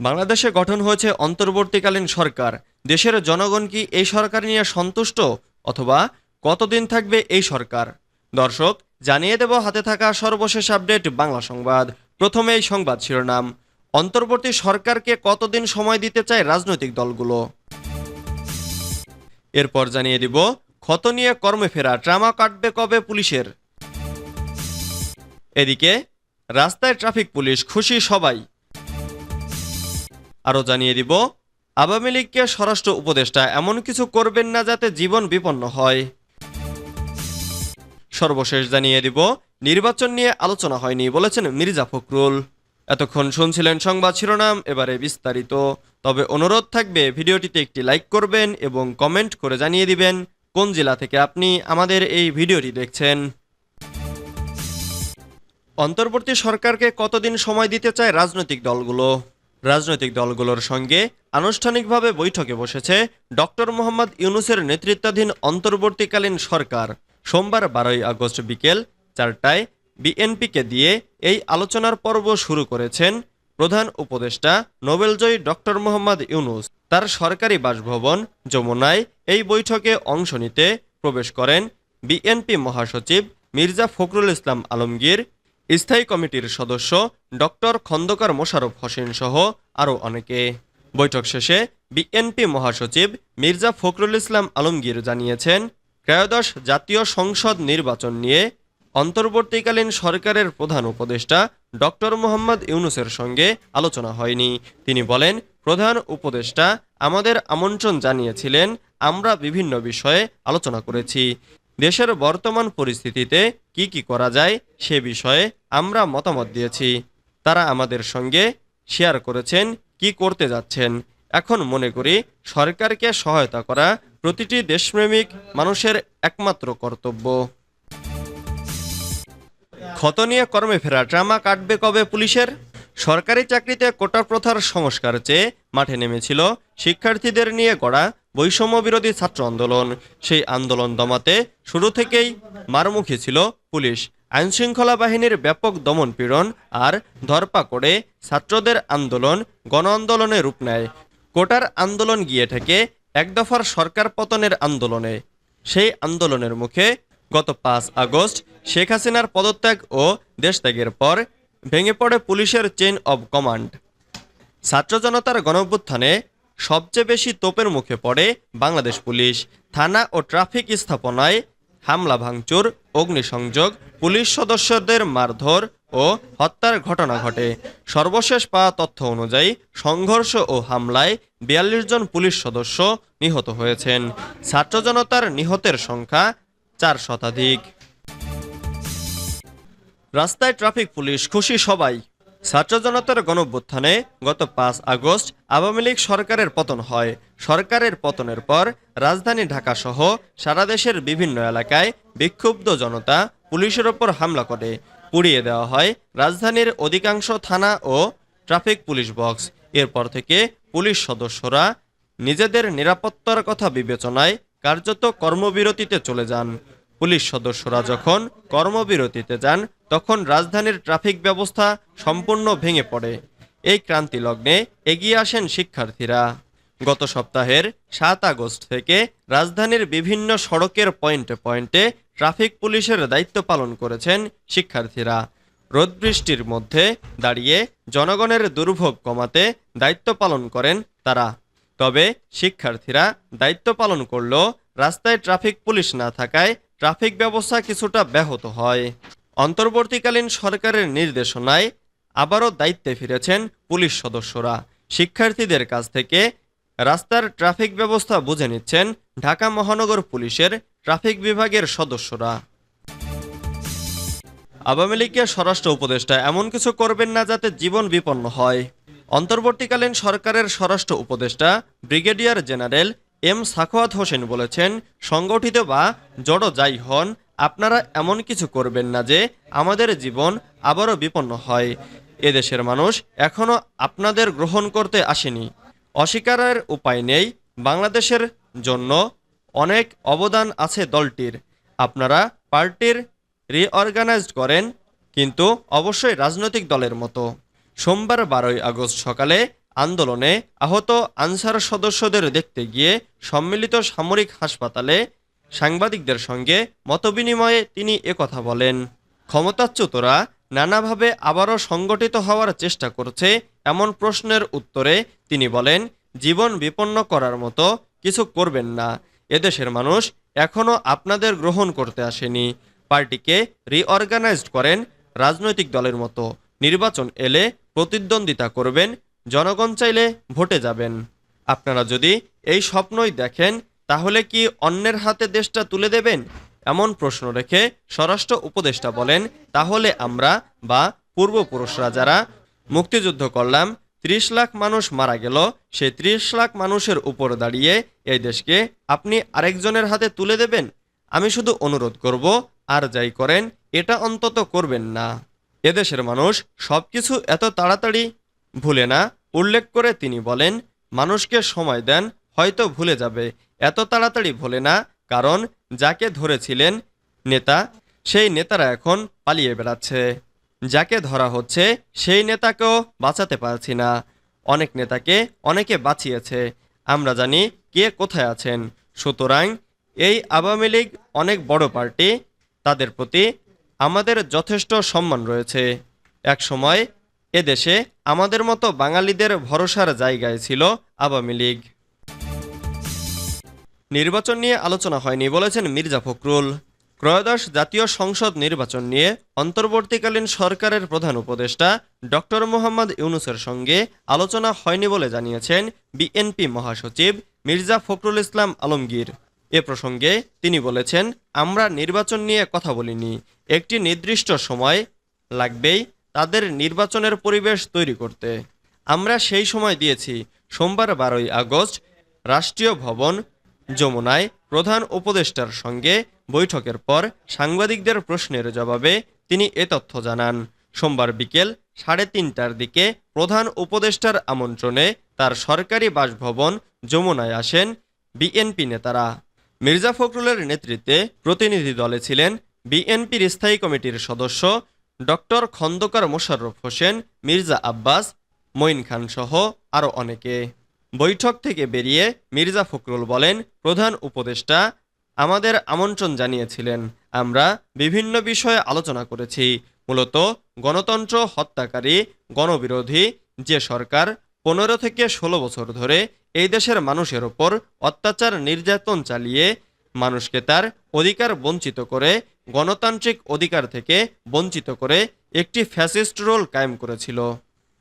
বাংলাদেশে গঠন হয়েছে অন্তর্বর্তীকালীন সরকার। দেশের জনগণ কি এই সরকার নিয়ে সন্তুষ্ট অথবা কতদিন থাকবে এই সরকার? দর্শক, জানিয়ে দেব হাতে থাকা সর্বশেষ আপডেট বাংলা সংবাদ। প্রথমে এই সংবাদ শিরোনাম। অন্তর্বর্তী সরকারকে কতদিন সময় দিতে চায় রাজনৈতিক দলগুলো? এরপর জানিয়ে দিব, ক্ষত নিয়ে কর্মে ফেরা ট্রামা কাটবে কবে পুলিশের? এদিকে, রাস্তায় ট্রাফিক পুলিশ, খুশি সবাই। আরও জানিয়ে দিব, আওয়ামী লীগকে স্বরাষ্ট্র উপদেষ্টা এমন কিছু করবেন না যাতে জীবন বিপন্ন হয়। সর্বশেষ জানিয়ে দিব, নির্বাচন নিয়ে আলোচনা হয়নি বলেছেন মির্জা ফখরুল। এতক্ষণ শুনছিলেন সংবাদ শিরোনাম, এবারে বিস্তারিত। তবে অনুরোধ থাকবে, ভিডিওটিতে একটি লাইক করবেন এবং কমেন্ট করে জানিয়ে দিবেন কোন জেলা থেকে আপনি আমাদের এই ভিডিওটি দেখছেন। অন্তর্বর্তী সরকারকে কতদিন সময় দিতে চায় রাজনৈতিক দলগুলো? রাজনৈতিক দলগুলোর সঙ্গে আনুষ্ঠানিকভাবে বৈঠকে বসেছে ডক্টর মোহাম্মদ ইউনুসের নেতৃত্বাধীন অন্তর্বর্তীকালীন সরকার। সোমবার বারোই আগস্ট বিকেল চারটায় বিএনপিকে দিয়ে এই আলোচনার পর্ব শুরু করেছেন প্রধান উপদেষ্টা নোবেলজয়ী ডক্টর মোহাম্মদ ইউনুস। তার সরকারি বাসভবন যমুনায় এই বৈঠকে অংশ নিতে প্রবেশ করেন বিএনপি মহাসচিব মির্জা ফখরুল ইসলাম আলমগীর স্থায়ী কমিটির সদস্য ডক্টর খন্দকার মোশাররফ হোসেন সহ আরও অনেকে। বৈঠক শেষে বিএনপি মহাসচিব মির্জা ফখরুল ইসলাম আলমগীর জানিয়েছেন, ত্রয়োদশ জাতীয় সংসদ নির্বাচন নিয়ে অন্তর্বর্তীকালীন সরকারের প্রধান উপদেষ্টা ডক্টর মোহাম্মদ ইউনুসের সঙ্গে আলোচনা হয়নি। তিনি বলেন, প্রধান উপদেষ্টা আমাদের আমন্ত্রণ জানিয়েছিলেন, আমরা বিভিন্ন বিষয়ে আলোচনা করেছি। দেশের বর্তমান পরিস্থিতিতে কি কি করা যায় সে বিষয়ে আমরা মতামত দিয়েছি। তারা আমাদের সঙ্গে শেয়ার করেছেন কি করতে যাচ্ছেন। এখন মনে করি সরকারকে সহায়তা করা প্রতিটি দেশপ্রেমিক মানুষের একমাত্র কর্তব্য। ক্ষত নিয়ে কর্মে ফেরা ড্রামা কাটবে কবে পুলিশের? সরকারি চাকরিতে কোটা প্রথার সংস্কার চেয়ে মাঠে নেমেছিল শিক্ষার্থীদের নিয়ে গড়া বৈষম্য বিরোধী ছাত্র আন্দোলন। সেই আন্দোলন দমাতে শুরু থেকেই মারমুখী ছিল পুলিশ। আইনশৃঙ্খলা বাহিনীর ব্যাপক দমন পীড়ন আর ধরপাকড়ে ছাত্রদের আন্দোলন গণ আন্দোলনে রূপ নেয়। কোটার আন্দোলন গিয়ে থেকে এক দফার সরকার পতনের আন্দোলনে। সেই আন্দোলনের মুখে গত পাঁচ আগস্ট শেখ হাসিনার পদত্যাগ ও দেশত্যাগের পর ভেঙে পড়ে পুলিশের চেইন অব কমান্ড ছাত্র জনতার গণঅভ্যুত্থানে সবচেয়ে বেশি তোপের মুখে পড়ে বাংলাদেশ পুলিশ। থানা ও ট্রাফিক স্থাপনায় হামলা, ভাঙচুর, অগ্নিসংযোগ, পুলিশ সদস্যদের মারধর ও হত্যার ঘটনা ঘটে। সর্বশেষ পাওয়া তথ্য অনুযায়ী সংঘর্ষ ও হামলায় বিয়াল্লিশ জন পুলিশ সদস্য নিহত হয়েছেন। ছাত্র জনতার নিহতের সংখ্যা চার শতাধিক। রাস্তায় ট্রাফিক পুলিশ, খুশি সবাই। ছাত্র জনতার গণঅভ্যুত্থানে গত পাঁচ আগস্ট আওয়ামী লীগ সরকারের পতন হয়। সরকারের পতনের পর রাজধানী ঢাকা সহ সারা দেশের বিভিন্ন এলাকায় বিক্ষুব্ধ জনতা পুলিশের ওপর হামলা করে। পুড়িয়ে দেওয়া হয় রাজধানীর অধিকাংশ থানা ও ট্রাফিক পুলিশ বক্স। এরপর থেকে পুলিশ সদস্যরা নিজেদের নিরাপত্তার কথা বিবেচনায় কার্যত কর্মবিরতিতে চলে যান। পুলিশ সদস্যরা যখন কর্মবিরতিতে যান তখন রাজধানীর ট্রাফিক ব্যবস্থা সম্পূর্ণ ভেঙে পড়ে। এই ক্রান্তি লগ্নে এগিয়ে আসেন শিক্ষার্থীরা। গত সপ্তাহের সাত আগস্ট থেকে রাজধানীর বিভিন্ন সড়কের পয়েন্টে পয়েন্টে ট্রাফিক পুলিশের দায়িত্ব পালন করেছেন শিক্ষার্থীরা। রোদ বৃষ্টির মধ্যে দাঁড়িয়ে জনগণের দুর্ভোগ কমাতে দায়িত্ব পালন করেন তারা। তবে শিক্ষার্থীরা দায়িত্ব পালন করলেও রাস্তায় ট্রাফিক পুলিশ না থাকায় ট্রাফিক ব্যবস্থা কিছুটা ব্যাহত হয়। অন্তর্বর্তীকালীন সরকারের নির্দেশনায় আবারও দায়িত্বে ফিরেছেন পুলিশ সদস্যরা। শিক্ষার্থীদের কাছ থেকে রাস্তার ট্রাফিক ব্যবস্থা বুঝে নিচ্ছেন ঢাকা মহানগর পুলিশের ট্রাফিক বিভাগের সদস্যরা। আওয়ামী লীগের স্বরাষ্ট্র উপদেষ্টা এমন কিছু করবেন না যাতে জীবন বিপন্ন হয়। অন্তর্বর্তীকালীন সরকারের স্বরাষ্ট্র উপদেষ্টা brigadier general M Sakhawat Hossain বলেছেন, সংগঠিত বা জড়ো যাই হন আপনারা এমন কিছু করবেন না যে আমাদের জীবন আবারও বিপন্ন হয়। এদেশের মানুষ এখনও আপনাদের গ্রহণ করতে আসেনি। অস্বীকারের উপায় নেই। বাংলাদেশের জন্য অনেক অবদান আছে দলটির। আপনারা পার্টির রিঅর্গানাইজড করেন, কিন্তু অবশ্যই রাজনৈতিক দলের মতো। সোমবার বারোই আগস্ট সকালে আন্দোলনে আহত আনসার সদস্যদের দেখতে গিয়ে সম্মিলিত সামরিক হাসপাতালে সাংবাদিকদের সঙ্গে মতবিনিময়ে তিনি একথা বলেন, ক্ষমতাচ্যুতরা নানাভাবে আবারও সংগঠিত হওয়ার চেষ্টা করছে এমন প্রশ্নের উত্তরে তিনি বলেন, জীবন বিপন্ন করার মতো কিছু করবেন না। এদেশের মানুষ এখনও আপনাদের গ্রহণ করতে আসেনি। পার্টিকে রিঅর্গানাইজড করেন রাজনৈতিক দলের মতো। নির্বাচন এলে প্রতিদ্বন্দ্বিতা করবেন, জনগণ চাইলে ভোটে যাবেন। আপনারা যদি এই স্বপ্নই দেখেন তাহলে কি অন্যের হাতে দেশটা তুলে দেবেন? এমন প্রশ্ন রেখে স্বরাষ্ট্র উপদেষ্টা বলেন, তাহলে আমরা বা পূর্বপুরুষরা যারা মুক্তিযুদ্ধ করলাম, ত্রিশ লাখ মানুষ মারা গেল, সেই ত্রিশ লাখ মানুষের উপর দাঁড়িয়ে এই দেশকে আপনি আরেকজনের হাতে তুলে দেবেন? আমি শুধু অনুরোধ করব, আর যাই করেন, এটা অন্তত করবেন না। এদেশের মানুষ সব কিছু এত তাড়াতাড়ি ভুলে না? উল্লেখ করে তিনি বলেন, মানুষকে সময় দেন, হয়তো ভুলে যাবে। এত তাড়াতাড়ি ভোলে না, কারণ যাকে ধরেছিলেন নেতা, সেই নেতারা এখন পালিয়ে বেড়াচ্ছে। যাকে ধরা হচ্ছে, সেই নেতাকেও বাঁচাতে পারছি না। অনেক নেতাকে অনেকে বাঁচিয়েছে। আমরা জানি কে কোথায় আছেন। সুতরাং এই আওয়ামী লীগ অনেক বড় পার্টি, তাদের প্রতি আমাদের যথেষ্ট সম্মান রয়েছে। এক সময় এদেশে আমাদের মতো বাঙালিদের ভরসার জায়গায় ছিল আওয়ামী লীগ। নির্বাচন নিয়ে আলোচনা হয়নি বলেছেন মির্জা ফখরুল। ত্রয়োদশ জাতীয় সংসদ নির্বাচন নিয়ে অন্তর্বর্তীকালীন সরকারের প্রধান উপদেষ্টা ডক্টর মোহাম্মদ ইউনুসের সঙ্গে আলোচনা হয়নি বলে জানিয়েছেন বিএনপি মহাসচিব মির্জা ফখরুল ইসলাম আলমগীর। এ প্রসঙ্গে তিনি বলেছেন, আমরা নির্বাচন নিয়ে কথা বলিনি। একটি নির্দিষ্ট সময় লাগবেই তাদের নির্বাচনের পরিবেশ তৈরি করতে। আমরা সেই সময় দিয়েছি। সোমবার বারোই আগস্ট রাষ্ট্রীয় ভবন যমুনায় প্রধান উপদেষ্টার সঙ্গে বৈঠকের পর সাংবাদিকদের প্রশ্নের জবাবে তিনি এ তথ্য জানান। সোমবার বিকেল সাড়ে তিনটার দিকে প্রধান উপদেষ্টার আমন্ত্রণে তার সরকারি বাসভবন যমুনায় আসেন বিএনপি নেতারা। মির্জা ফখরুলের নেতৃত্বে প্রতিনিধি দলে ছিলেন বিএনপির স্থায়ী কমিটির সদস্য ডক্টর খন্দকার মোশাররফ হোসেন, মির্জা আব্বাস, মঈন খান সহ আরও অনেকে। বৈঠক থেকে বেরিয়ে মির্জা ফখরুল বলেন, প্রধান উপদেষ্টা আমাদের আমন্ত্রণ জানিয়েছিলেন। আমরা বিভিন্ন বিষয়ে আলোচনা করেছি। মূলত গণতন্ত্র হত্যাকারী, গণবিরোধী, যে সরকার পনেরো থেকে ষোলো বছর ধরে এই দেশের মানুষের ওপর অত্যাচার নির্যাতন চালিয়ে মানুষকে তার অধিকার বঞ্চিত করে, গণতান্ত্রিক অধিকার থেকে বঞ্চিত করে একটি ফ্যাসিস্ট রোল কায়েম করেছিল।